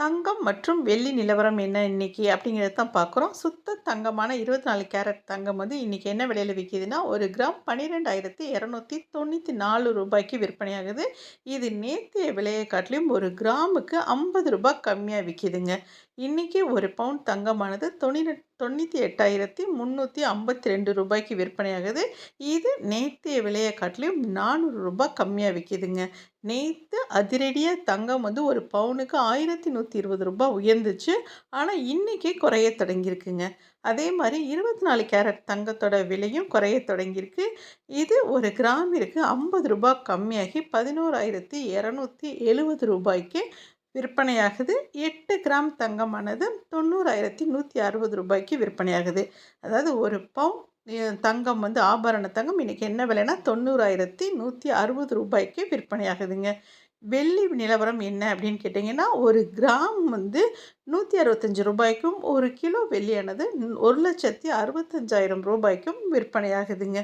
தங்கம் மற்றும் வெள்ளி நிலவரம் என்ன இன்னைக்கு அப்படிங்கிறத தான் பார்க்குறோம். சுத்த தங்கமான இருபத்தி நாலு கேரட் தங்கம் வந்து இன்றைக்கி என்ன விலையில் விற்கிதுன்னா ஒரு கிராம் பன்னிரெண்டாயிரத்தி இரநூத்தி தொண்ணூற்றி நாலு ரூபாய்க்கு விற்பனையாகுது. இது நேற்றைய விலையை காட்டிலும் ஒரு கிராமுக்கு ஐம்பது ரூபாய் கம்மியாக விற்கிதுங்க இன்றைக்கி ஒரு பவுண்ட் தங்கமானது தொண்ணூறு தொண்ணூற்றி எட்டாயிரத்தி முந்நூற்றி ஐம்பத்தி ரெண்டு ரூபாய்க்கு விற்பனையாகுது. இது நேற்றைய விலையை காட்டிலும் நானூறு ரூபாய் கம்மியாக விற்கிதுங்க நேற்று அதிரடியாக தங்கம் வந்து ஒரு பவுனுக்கு ஆயிரத்தி நூற்றி இருபது ரூபாய் உயர்ந்துச்சு. ஆனால் இன்றைக்கி குறைய தொடங்கியிருக்குங்க. அதே மாதிரி இருபத்தி நாலு கேரட் தங்கத்தோட விலையும் குறைய தொடங்கியிருக்கு. இது ஒரு கிராமிற்கு ஐம்பது ரூபாய் கம்மியாகி பதினோராயிரத்தி இரநூத்தி எழுபது ரூபாய்க்கு விற்பனையாகுது. எட்டு கிராம் தங்கமானது தொண்ணூறாயிரத்தி நூற்றி அறுபது ரூபாய்க்கு விற்பனையாகுது. அதாவது ஒரு பவுன் தங்கம் வந்து ஆபரண தங்கம். இன்றைக்கி என்ன விலைனா தொண்ணூறாயிரத்தி நூற்றி அறுபது ரூபாய்க்கு விற்பனையாகுதுங்க. வெள்ளி நிலவரம் என்ன அப்படின்னு கேட்டிங்கன்னா ஒரு கிராம் வந்து நூற்றி அறுபத்தஞ்சி ரூபாய்க்கும் ஒரு கிலோ வெள்ளியானது ஒரு லட்சத்தி அறுபத்தஞ்சாயிரம் ரூபாய்க்கும் விற்பனையாகுதுங்க.